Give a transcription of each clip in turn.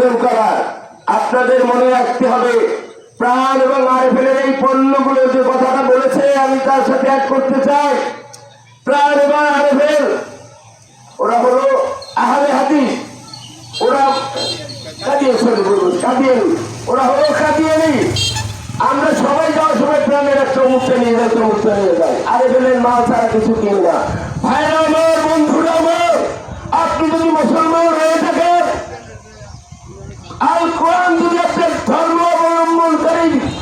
নৌকারা আপনাদের মনে রাখতে হবে, প্রাণ এবং আরফেলের এই পণ্যগুলো যে কথাটা বলেছে, আমি তার সাথে অ্যাড করতে চাই। প্রাণ এবং আরফেল ওরা হলো আহলে হাদিস। ওরা কাদিয়ে ওরা হলো কাদিয়ানি। আমরা সবাই যাওয়ার সময় প্রাণের একটা মুখটা নিয়ে যাই মুখটা নিয়ে যাই। আরে বেলেন মাল ছাড়া কিছু কিনি না ভাইরা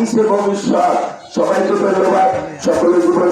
হাকিছে ভবিষ্যৎ সবাইকে ধন্যবাদ সকলের জীবন